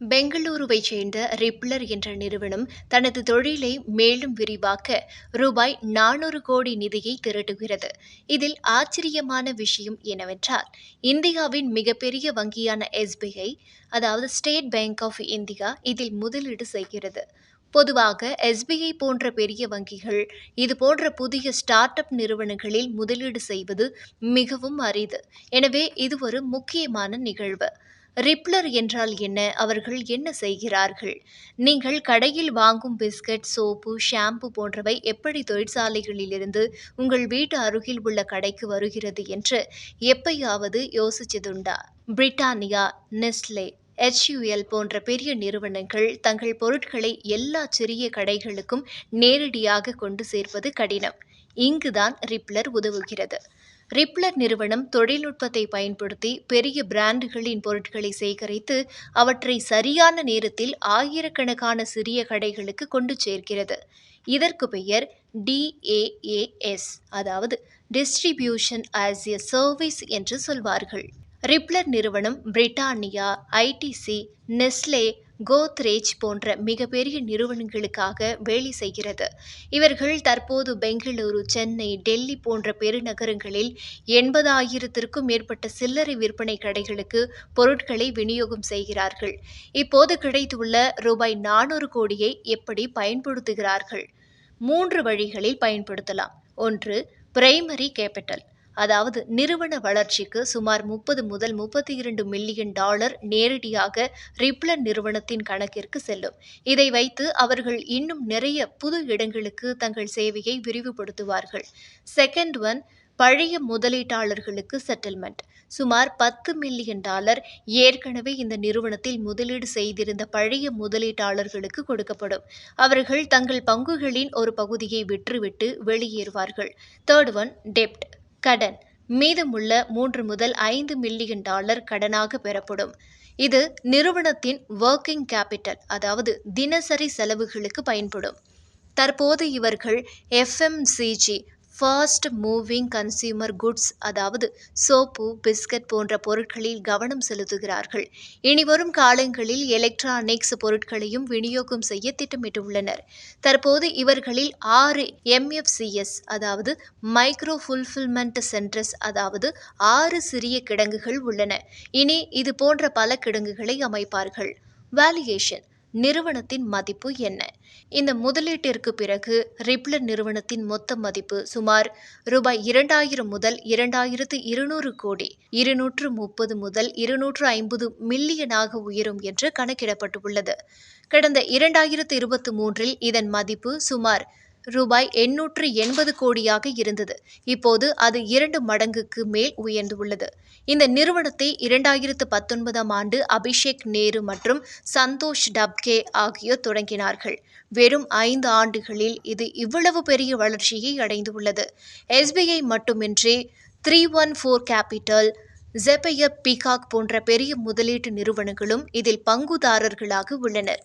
பெங்களூருவைச் சேர்ந்த ரிப்ளர் என்ற நிறுவனம் தனது தொழிலை மேலும் விரிவாக்க ரூபாய் நானூறு கோடி நிதியை திரட்டுகிறது. இதில் ஆச்சரியமான விஷயம் என்னவென்றால் இந்தியாவின் மிகப்பெரிய வங்கியான எஸ்பிஐ அதாவது ஸ்டேட் பேங்க் ஆஃப் இந்தியா இதில் முதலீடு செய்கிறது. பொதுவாக எஸ்பிஐ போன்ற பெரிய வங்கிகள் இது போன்ற புதிய ஸ்டார்ட் அப் நிறுவனங்களில் முதலீடு செய்வது மிகவும் அரிது. எனவே இது ஒரு முக்கியமான நிகழ்வு. ரிப்ளர் என்றால் என்ன? அவர்கள் என்ன செய்கிறார்கள்? நீங்கள் கடையில் வாங்கும் பிஸ்கட் சோப்பு ஷாம்பு போன்றவை எப்படி தொழிற்சாலைகளிலிருந்து உங்கள் வீட்டு அருகில் உள்ள கடைக்கு வருகிறது என்று எப்பயாவது யோசிச்சதுண்டா? பிரிட்டானியா நெஸ்லே HUL போன்ற பெரிய நிறுவனங்கள் தங்கள் பொருட்களை எல்லா சிறிய கடைகளுக்கும் நேரடியாக கொண்டு சேர்ப்பது கடினம். இங்குதான் ரிப்ளர் உதவுகிறது. ரிப்ளர் நிறுவனம் தொழில்நுட்பத்தை பயன்படுத்தி பெரிய பிராண்டுகளின் பொருட்களை சேகரித்து அவற்றை சரியான நேரத்தில் ஆயிரக்கணக்கான சிறிய கடைகளுக்கு கொண்டு சேர்க்கிறது. இதற்கு பெயர் டிஏஏஎஸ் அதாவது டிஸ்ட்ரிபியூஷன் ஆஸ் எ சர்வீஸ் என்று சொல்வார்கள். ரிப்ளர் நிறுவனம் பிரிட்டானியா ஐடிசி நெஸ்லே கோத்ரேஜ் போன்ற மிகப்பெரிய நிறுவனங்களுக்காக வேலை செய்கிறது. இவர்கள் தற்போது பெங்களூரு சென்னை டெல்லி போன்ற பெருநகரங்களில் எண்பதாயிரத்திற்கும் மேற்பட்ட சில்லறை விற்பனை கடைகளுக்கு பொருட்களை விநியோகம் செய்கிறார்கள். இப்போது கிடைத்துள்ள ரூபாய் நானூறு கோடியை எப்படி பயன்படுத்துகிறார்கள்? மூன்று வழிகளில் பயன்படுத்தலாம். ஒன்று பிரைமரி கேபிட்டல். அதாவது நிறுவன வளர்ச்சிக்கு சுமார் முப்பது முதல் முப்பத்தி இரண்டு மில்லியன் டாலர் நேரடியாக ரிப்ளன் நிறுவனத்தின் கணக்கிற்கு செல்லும். இதை வைத்து அவர்கள் இன்னும் நிறைய புது இடங்களுக்கு தங்கள் சேவையை விரிவுபடுத்துவார்கள். செகண்ட் ஒன் பழைய முதலீட்டாளர்களுக்கு செட்டில்மெண்ட் சுமார் பத்து மில்லியன் டாலர் ஏற்கனவே இந்த நிறுவனத்தில் முதலீடு செய்திருந்த பழைய முதலீட்டாளர்களுக்கு கொடுக்கப்படும். அவர்கள் தங்கள் பங்குகளின் ஒரு பகுதியை விற்றுவிட்டு வெளியேறுவார்கள். தேர்ட் ஒன் டெப்ட் கடன். மீதமுள்ள மூன்று முதல் ஐந்து மில்லியன் டாலர் கடனாக பெறப்படும். இது நிறுவனத்தின் ஒர்க்கிங் கேபிட்டல் அதாவது தினசரி செலவுகளுக்கு பயன்படும். தற்போது இவர்கள் FMCG fast moving consumer goods அதாவது சோப்பு பிஸ்கட் போன்ற பொருட்களில் கவனம் செலுத்துகிறார்கள். இனிவரும் காலங்களில் எலக்ட்ரானிக்ஸ் பொருட்களையும் விநியோகம் செய்ய திட்டமிட்டுள்ளனர். தற்போது இவர்களில் ஆறு எம்எஃப்சிஎஸ் அதாவது மைக்ரோ ஃபுல்ஃபில்மெண்ட் சென்டர்ஸ் அதாவது ஆறு சிறிய கிடங்குகள் உள்ளன. இனி இது போன்ற பல கிடங்குகளை அமைப்பார்கள். வேல்யூயேஷன் நிறுவனத்தின் மதிப்பு என்ன? இந்த முதலீட்டிற்கு பிறகு ரிப்ளர் நிறுவனத்தின் மொத்த மதிப்பு சுமார் ரூபாய் இரண்டாயிரம் முதல் இரண்டாயிரத்து இருநூறு கோடி இருநூற்று முப்பது முதல் இருநூற்று ஐம்பது மில்லியனாக உயரும் என்று கணக்கிடப்பட்டுள்ளது. கடந்த இரண்டாயிரத்து இருபத்தி மூன்றில் இதன் மதிப்பு சுமார் ரூபாய் எண்ணூற்று எண்பது கோடியாக இருந்தது. இப்போது அது இரண்டு மடங்குக்கு மேல் உயர்ந்துள்ளது. இந்த நிறுவனத்தை இரண்டாயிரத்து பத்தொன்பதாம் ஆண்டு அபிஷேக் நேரு மற்றும் சந்தோஷ் டப்கே ஆகியோர் தொடங்கினார்கள். வெறும் ஐந்து ஆண்டுகளில் இது இவ்வளவு பெரிய வளர்ச்சியை அடைந்துள்ளது. எஸ்பிஐ மட்டுமின்றி த்ரீ ஒன் ஃபோர் கேபிட்டல் ஜெபைய பீகாக் போன்ற பெரிய முதலீட்டு நிறுவனங்களும் இதில் பங்குதாரர்களாக உள்ளனர்.